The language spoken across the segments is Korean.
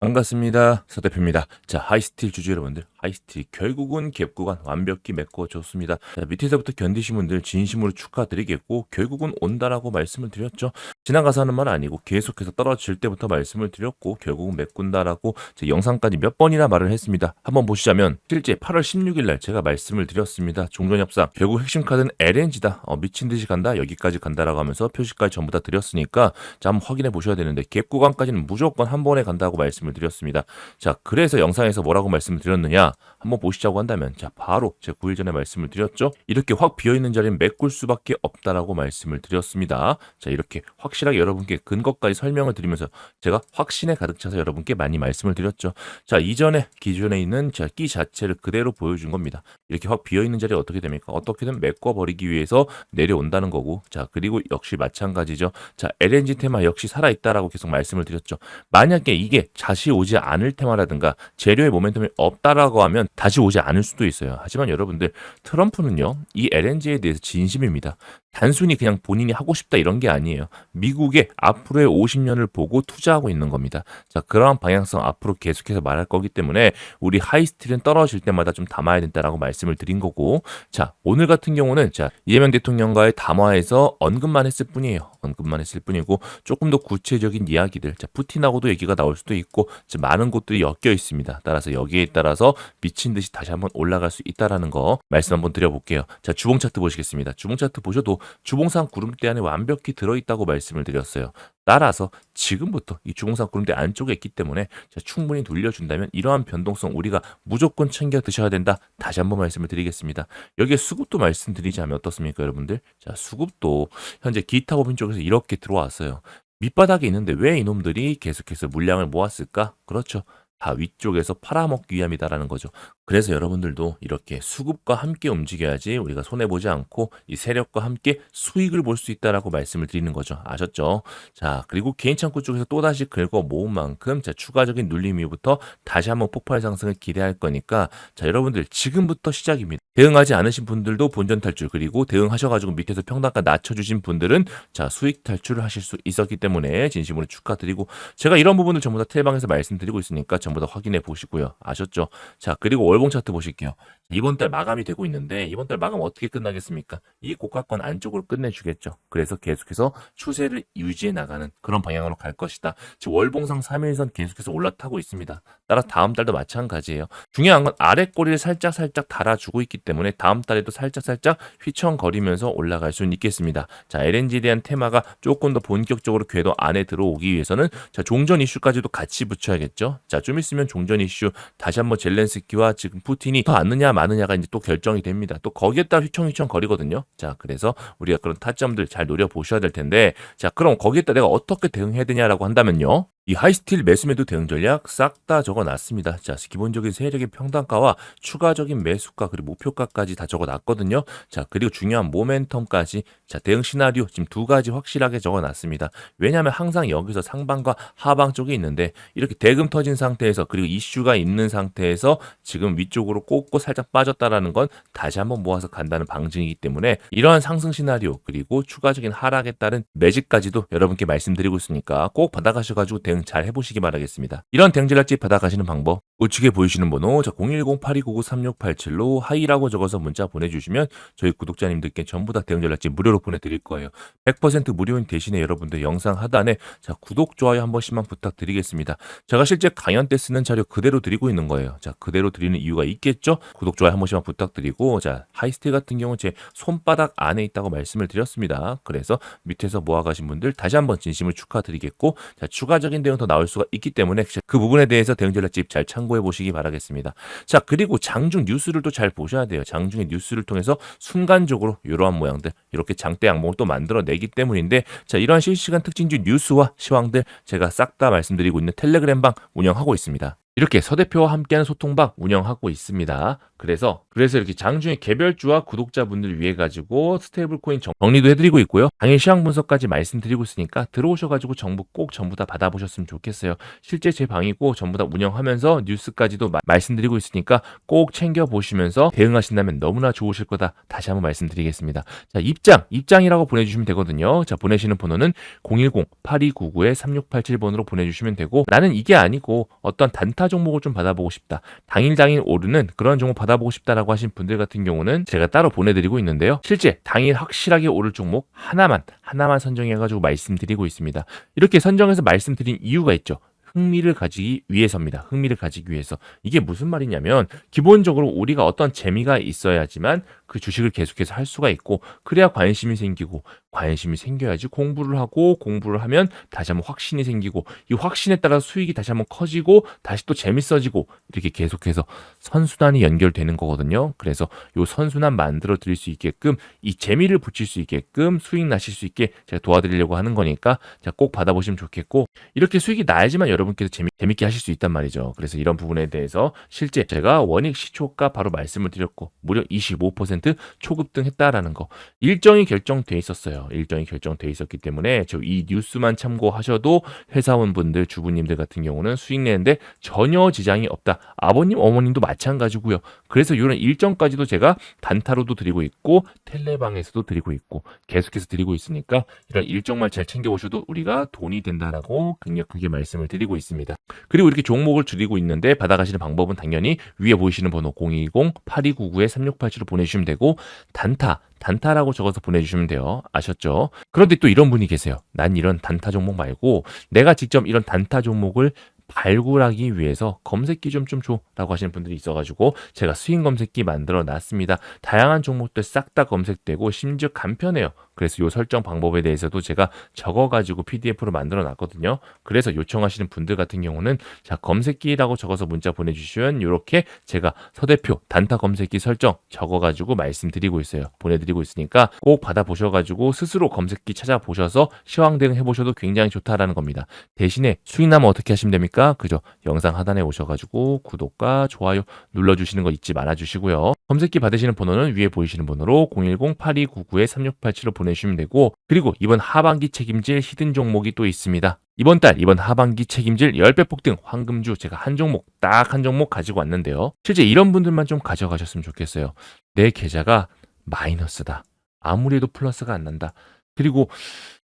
반갑습니다. 서대표입니다. 자, 하이스틸 주주 여러분들, 하이스틸 결국은 갭 구간 완벽히 메꿔줬습니다. 자, 밑에서부터 견디신 분들 진심으로 축하드리겠고 결국은 온다라고 말씀을 드렸죠. 지나가서 하는 말 아니고 계속해서 떨어질 때부터 말씀을 드렸고 결국은 메꾼다라고 제 영상까지 몇 번이나 말을 했습니다. 한번 보시자면 실제 8월 16일 날 제가 말씀을 드렸습니다. 종전 협상 결국 핵심 카드는 LNG다. 어, 미친 듯이 간다. 여기까지 간다라고 하면서 표시까지 전부 다 드렸으니까 자, 한번 확인해 보셔야 되는데 갭 구간까지는 무조건 한 번에 간다고 말씀을 드렸습니다. 자, 그래서 영상에서 뭐라고 말씀을 드렸느냐? 한번 보시자고 한다면 자, 바로 제가 9일 전에 말씀을 드렸죠. 이렇게 확 비어 있는 자리는 메꿀 수밖에 없다라고 말씀을 드렸습니다. 자, 이렇게 확실하게 여러분께 근거까지 설명을 드리면서 제가 확신에 가득 차서 여러분께 많이 말씀을 드렸죠. 자, 이전에 기존에 있는 자, 끼 자체를 그대로 보여준 겁니다. 이렇게 확 비어 있는 자리 어떻게 됩니까? 어떻게든 메꿔 버리기 위해서 내려온다는 거고. 자, 그리고 역시 마찬가지죠. 자, LNG 테마 역시 살아 있다라고 계속 말씀을 드렸죠. 만약에 이게 다시 오지 않을 테마라든가 재료의 모멘텀이 없다라고 하면 다시 오지 않을 수도 있어요. 하지만 여러분들 트럼프는요, 이 LNG에 대해서 진심입니다. 단순히 그냥 본인이 하고 싶다 이런 게 아니에요. 미국의 앞으로의 50년을 보고 투자하고 있는 겁니다. 자, 그러한 방향성 앞으로 계속해서 말할 거기 때문에 우리 하이스틸은 떨어질 때마다 좀 담아야 된다라고 말씀을 드린 거고, 자, 오늘 같은 경우는 자, 이재명 대통령과의 담화에서 언급만 했을 뿐이에요. 언급만 했을 뿐이고, 조금 더 구체적인 이야기들, 자, 푸틴하고도 얘기가 나올 수도 있고, 자, 많은 곳들이 엮여 있습니다. 따라서 여기에 따라서 미친 듯이 다시 한번 올라갈 수 있다라는 거 말씀 한번 드려볼게요. 자, 주봉 차트 보시겠습니다. 주봉 차트 보셔도 주봉상 구름대 안에 완벽히 들어있다고 말씀을 드렸어요. 따라서 지금부터 이 주봉상 구름대 안쪽에 있기 때문에 자, 충분히 돌려준다면 이러한 변동성 우리가 무조건 챙겨 드셔야 된다. 다시 한번 말씀을 드리겠습니다. 여기에 수급도 말씀드리자면 어떻습니까, 여러분들? 자, 수급도 현재 기타 법인 쪽에서 이렇게 들어왔어요. 밑바닥에 있는데 왜 이놈들이 계속해서 물량을 모았을까? 그렇죠. 다 위쪽에서 팔아먹기 위함이다라는 거죠. 그래서 여러분들도 이렇게 수급과 함께 움직여야지 우리가 손해 보지 않고 이 세력과 함께 수익을 볼 수 있다라고 말씀을 드리는 거죠. 아셨죠? 자, 그리고 개인 창구 쪽에서 또 다시 긁어 모은 만큼 자, 추가적인 눌림 이후부터 다시 한번 폭발 상승을 기대할 거니까 자, 여러분들 지금부터 시작입니다. 대응하지 않으신 분들도 본전 탈출 그리고 대응하셔 가지고 밑에서 평단가 낮춰 주신 분들은 자 수익 탈출을 하실 수 있었기 때문에 진심으로 축하드리고 제가 이런 부분을 전부 다 텔방에서 말씀드리고 있으니까 전부 다 확인해 보시고요 아셨죠? 자 그리고 월봉 차트 보실게요 이번 달 마감이 되고 있는데 이번 달 마감 어떻게 끝나겠습니까? 이 고가권 안쪽으로 끝내주겠죠. 그래서 계속해서 추세를 유지해 나가는 그런 방향으로 갈 것이다. 지금 월봉상 3일선 계속해서 올라타고 있습니다. 따라 다음 달도 마찬가지예요. 중요한 건 아래 꼬리를 살짝 살짝 달아주고 있기 때문에 다음 달에도 살짝 살짝 휘청거리면서 올라갈 수는 있겠습니다. 자 LNG에 대한 테마가 조금 더 본격적으로 궤도 안에 들어오기 위해서는 자 종전 이슈까지도 같이 붙여야겠죠. 자 좀 있으면 종전 이슈 다시 한번 젤렌스키와 지금 푸틴이 더 않느냐 마느냐가 이제 또 결정이 됩니다. 또 거기에 따라 휘청휘청 거리거든요. 자, 그래서 우리가 그런 타점들 잘 노려 보셔야 될 텐데, 자, 그럼 거기에 따라 내가 어떻게 대응해야 되냐라고 한다면요. 이 하이스틸 매수매도 대응 전략 싹 다 적어 놨습니다. 자, 기본적인 세력의 평단가와 추가적인 매수가 그리고 목표가까지 다 적어 놨거든요. 자, 그리고 중요한 모멘텀까지 자, 대응 시나리오 지금 두 가지 확실하게 적어 놨습니다. 왜냐하면 항상 여기서 상방과 하방 쪽에 있는데 이렇게 대금 터진 상태에서 그리고 이슈가 있는 상태에서 지금 위쪽으로 꽂고 살짝 빠졌다라는 건 다시 한번 모아서 간다는 방증이기 때문에 이러한 상승 시나리오 그리고 추가적인 하락에 따른 매직까지도 여러분께 말씀드리고 있으니까 꼭 받아가셔가지고 대응 잘 해보시기 바라겠습니다. 이런 대응 전략집 받아가시는 방법 우측에 보이시는 번호 010-8299-3687로 하이라고 적어서 문자 보내주시면 저희 구독자님들께 전부 다 대응 전략집 무료로 보내드릴 거예요. 100% 무료인 대신에 여러분들 영상 하단에 자 구독 좋아요 한 번씩만 부탁드리겠습니다. 제가 실제 강연 때 쓰는 자료 그대로 드리고 있는 거예요. 자 그대로 드리는 이유가 있겠죠? 구독 좋아요 한 번씩만 부탁드리고 자 하이스틸 같은 경우 제 손바닥 안에 있다고 말씀을 드렸습니다. 그래서 밑에서 모아가신 분들 다시 한번 진심을 축하드리겠고 자 추가적인 대응 더 나올 수가 있기 때문에 그 부분에 대해서 대응 전략 집 잘 참고해 보시기 바라겠습니다. 자 그리고 장중 뉴스를 또 잘 보셔야 돼요. 장중의 뉴스를 통해서 순간적으로 이러한 모양들 이렇게 장대 양봉을 또 만들어내기 때문인데 자 이러한 실시간 특징주 뉴스와 시황들 제가 싹 다 말씀드리고 있는 텔레그램 방 운영하고 있습니다. 이렇게 서 대표와 함께하는 소통방 운영하고 있습니다. 그래서 그래서 이렇게 장중에 개별주와 구독자분들 위해 가지고 스테이블 코인 정- 정리도 해드리고 있고요. 당일 시황 분석까지 말씀드리고 있으니까 들어오셔가지고 정보 꼭 전부 다 받아보셨으면 좋겠어요. 실제 제 방이고 전부 다 운영하면서 뉴스까지도 마- 말씀드리고 있으니까 꼭 챙겨 보시면서 대응하신다면 너무나 좋으실 거다. 다시 한번 말씀드리겠습니다. 자 입장 입장이라고 보내주시면 되거든요. 자 보내시는 번호는 010-8299-3687번으로 보내주시면 되고 나는 이게 아니고 어떤 단타 종목을 좀 받아보고 싶다. 당일 당일 오르는 그런 종목 받아보고 싶다라고 하신 분들 같은 경우는 제가 따로 보내드리고 있는데요. 실제 당일 확실하게 오를 종목 하나만 하나만 선정해가지고 말씀드리고 있습니다. 이렇게 선정해서 말씀드린 이유가 있죠. 흥미를 가지기 위해서입니다. 흥미를 가지기 위해서. 이게 무슨 말이냐면 기본적으로 우리가 어떤 재미가 있어야지만 그 주식을 계속해서 할 수가 있고 그래야 관심이 생기고 관심이 생겨야지 공부를 하고 공부를 하면 다시 한번 확신이 생기고 이 확신에 따라 수익이 다시 한번 커지고 다시 또 재밌어지고 이렇게 계속해서 선순환이 연결되는 거거든요. 그래서 요 선순환 만들어 드릴 수 있게끔 이 재미를 붙일 수 있게끔 수익 나실 수 있게 제가 도와드리려고 하는 거니까 자, 꼭 받아보시면 좋겠고 이렇게 수익이 나야지만 여러분 께서 재미, 재밌게 하실 수 있단 말이죠. 그래서 이런 부분에 대해서 실제 제가 원익 시초가 바로 말씀을 드렸고 무려 25% 초급등했다라는 거 일정이 결정돼 있었어요. 일정이 결정돼 있었기 때문에 저 이 뉴스만 참고하셔도 회사원분들 주부님들 같은 경우는 수익 내는데 전혀 지장이 없다. 아버님 어머님도 마찬가지고요. 그래서 이런 일정까지도 제가 단타로도 드리고 있고 텔레방에서도 드리고 있고 계속해서 드리고 있으니까 이런 일정만 잘 챙겨오셔도 우리가 돈이 된다라고 강력하게 말씀을 드리고 있습니다. 그리고 이렇게 종목을 드리고 있는데 받아가시는 방법은 당연히 위에 보이시는 번호 020-8299-3687로 보내주시면 되고 단타 단타라고 적어서 보내주시면 돼요. 아셨죠? 그런데 또 이런 분이 계세요. 난 이런 단타 종목 말고 내가 직접 이런 단타 종목을 발굴하기 위해서 검색기 좀 좀 줘라고 하시는 분들이 있어가지고 제가 수익 검색기 만들어 놨습니다. 다양한 종목들 싹 다 검색되고 심지어 간편해요. 그래서 요 설정 방법에 대해서도 제가 적어가지고 PDF로 만들어 놨거든요. 그래서 요청하시는 분들 같은 경우는 자 검색기라고 적어서 문자 보내주시면 이렇게 제가 서대표 단타 검색기 설정 적어가지고 말씀드리고 있어요. 보내드리고 있으니까 꼭 받아보셔가지고 스스로 검색기 찾아보셔서 시황 대응 해보셔도 굉장히 좋다라는 겁니다. 대신에 수익 나면 어떻게 하시면 됩니까? 그죠? 영상 하단에 오셔가지고 구독과 좋아요 눌러주시는 거 잊지 말아주시고요. 검색기 받으시는 번호는 위에 보이시는 번호로 010-8299-3687로 보내주시면 되고 그리고 이번 하반기 책임질 히든 종목이 또 있습니다. 이번 달 이번 하반기 책임질 10배 폭등 황금주 제가 한 종목 딱 한 종목 가지고 왔는데요. 실제 이런 분들만 좀 가져가셨으면 좋겠어요. 내 계좌가 마이너스다. 아무리 해도 플러스가 안 난다. 그리고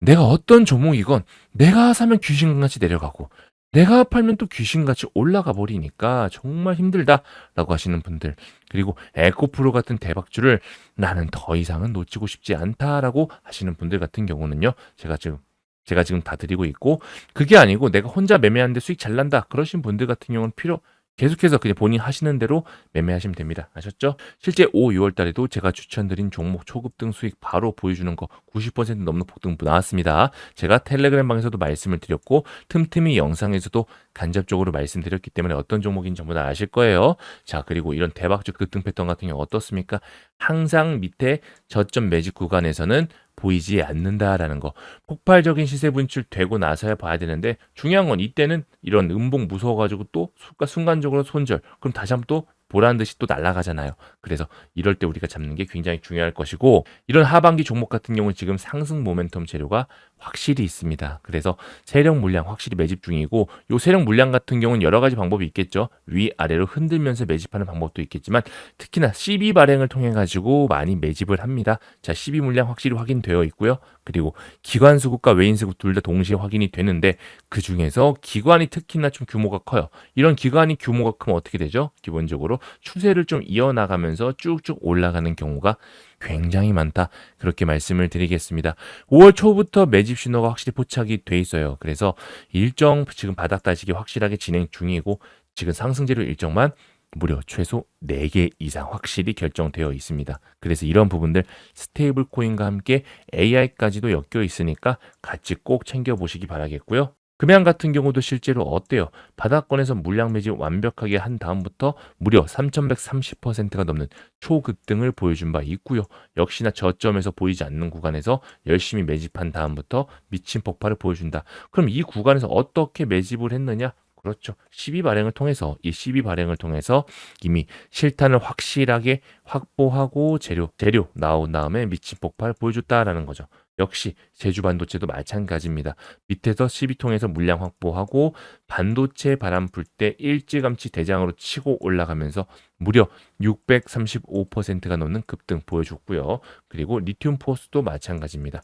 내가 어떤 종목이건 내가 사면 귀신같이 내려가고 내가 팔면 또 귀신같이 올라가 버리니까 정말 힘들다라고 하시는 분들 그리고 에코프로 같은 대박주를 나는 더 이상은 놓치고 싶지 않다라고 하시는 분들 같은 경우는요 제가 지금 제가 지금 다 드리고 있고 그게 아니고 내가 혼자 매매하는데 수익 잘 난다 그러신 분들 같은 경우는 필요 계속해서 그냥 본인 하시는 대로 매매하시면 됩니다. 아셨죠? 실제 5, 6월 달에도 제가 추천드린 종목 초급 등 수익 바로 보여주는 거 90% 넘는 폭등 나왔습니다. 제가 텔레그램 방에서도 말씀을 드렸고 틈틈이 영상에서도 간접적으로 말씀드렸기 때문에 어떤 종목인지 전부 다 아실 거예요. 자, 그리고 이런 대박적 급등 패턴 같은 경우 어떻습니까? 항상 밑에 저점 매직 구간에서는 보이지 않는다라는 거. 폭발적인 시세 분출되고 나서야 봐야 되는데 중요한 건 이때는 이런 음봉 무서워가지고 또 순간- 순간적으로 손절. 그럼 다시 한번 또 보란 듯이 또 날아가잖아요. 그래서 이럴 때 우리가 잡는 게 굉장히 중요할 것이고 이런 하반기 종목 같은 경우는 지금 상승 모멘텀 재료가 확실히 있습니다. 그래서 세력 물량 확실히 매집 중이고 요 세력 물량 같은 경우는 여러 가지 방법이 있겠죠. 위 아래로 흔들면서 매집하는 방법도 있겠지만 특히나 12 발행을 통해 가지고 많이 매집을 합니다. 자, 12 물량 확실히 확인되어 있고요. 그리고 기관 수급과 외인 수급 둘 다 동시에 확인이 되는데 그 중에서 기관이 특히나 좀 규모가 커요. 이런 기관이 규모가 크면 어떻게 되죠? 기본적으로 추세를 좀 이어나가면서 쭉쭉 올라가는 경우가 굉장히 많다. 그렇게 말씀을 드리겠습니다. 5월 초부터 매집 신호가 확실히 포착이 돼 있어요. 그래서 일정 지금 바닥 다지기 확실하게 진행 중이고 지금 상승 재료 일정만 무려 최소 4개 이상 확실히 결정되어 있습니다. 그래서 이런 부분들 스테이블 코인과 함께 AI까지도 엮여 있으니까 같이 꼭 챙겨 보시기 바라겠고요. 금양 같은 경우도 실제로 어때요? 바닥권에서 물량 매집 완벽하게 한 다음부터 무려 3,130%가 넘는 초급등을 보여준 바 있고요. 역시나 저점에서 보이지 않는 구간에서 열심히 매집한 다음부터 미친 폭발을 보여준다. 그럼 이 구간에서 어떻게 매집을 했느냐? 그렇죠. 12 발행을 통해서 이12 발행을 통해서 이미 실탄을 확실하게 확보하고 재료 재료 나온 다음에 미친 폭발 보여줬다라는 거죠. 역시 제주 반도체도 마찬가지입니다. 밑에서 12통에서 물량 확보하고 반도체 바람 불 때 일찌감치 대장으로 치고 올라가면서 무려 635%가 넘는 급등 보여줬고요. 그리고 리튬 포스도 마찬가지입니다.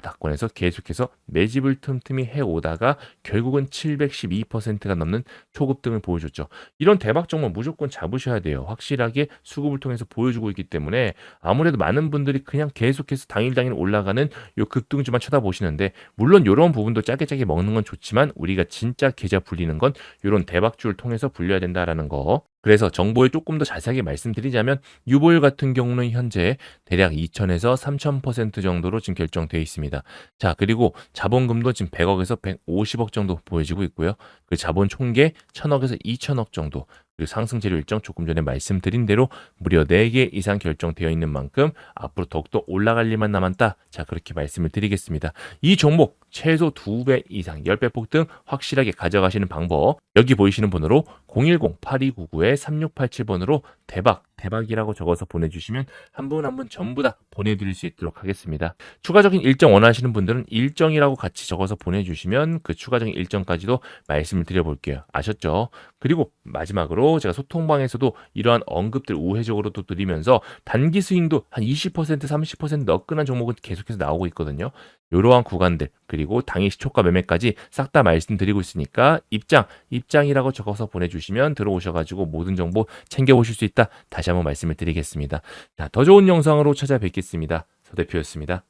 바닥권에서 계속해서 매집을 틈틈이 해오다가 결국은 712%가 넘는 초급등을 보여줬죠. 이런 대박 종목 무조건 잡으셔야 돼요. 확실하게 수급을 통해서 보여주고 있기 때문에 아무래도 많은 분들이 그냥 계속해서 당일 당일 올라가는 요 급등주만 쳐다보시는데 물론 이런 부분도 짧게 짧게 먹는 건 좋지만 우리가 진짜 계좌 불리는 건 이런 대박주를 통해서 불려야 된다라는 거. 그래서 정보에 조금 더 자세하게 말씀드리자면 유보율 같은 경우는 현재 대략 2,000에서 3,000% 정도로 지금 결정되어 있습니다. 자, 그리고 자본금도 지금 100억에서 150억 정도 보여지고 있고요. 그 자본 총계 1,000억에서 2,000억 정도. 그리고 상승 재료 일정 조금 전에 말씀드린 대로 무려 4개 이상 결정되어 있는 만큼 앞으로 더욱더 올라갈 일만 남았다. 자, 그렇게 말씀을 드리겠습니다. 이 종목 최소 2배 이상 10배 폭등 확실하게 가져가시는 방법 여기 보이시는 번호로 010-8299-3687번으로 대박 대박이라고 적어서 보내주시면 한 분 한 분 전부 다 보내드릴 수 있도록 하겠습니다. 추가적인 일정 원하시는 분들은 일정이라고 같이 적어서 보내주시면 그 추가적인 일정까지도 말씀을 드려볼게요. 아셨죠? 그리고 마지막으로 제가 소통방에서도 이러한 언급들 우회적으로 또 드리면서 단기 스윙도 한 20% 30% 너끈한 종목은 계속해서 나오고 있거든요. 이러한 구간들 그리고 당일 시초가 매매까지 싹 다 말씀드리고 있으니까 입장 입장이라고 적어서 보내주시면 들어오셔가지고 모든 정보 챙겨보실 수 있다 다시 한번 말씀을 드리겠습니다. 자, 더 좋은 영상으로 찾아뵙겠습니다. 서 대표였습니다.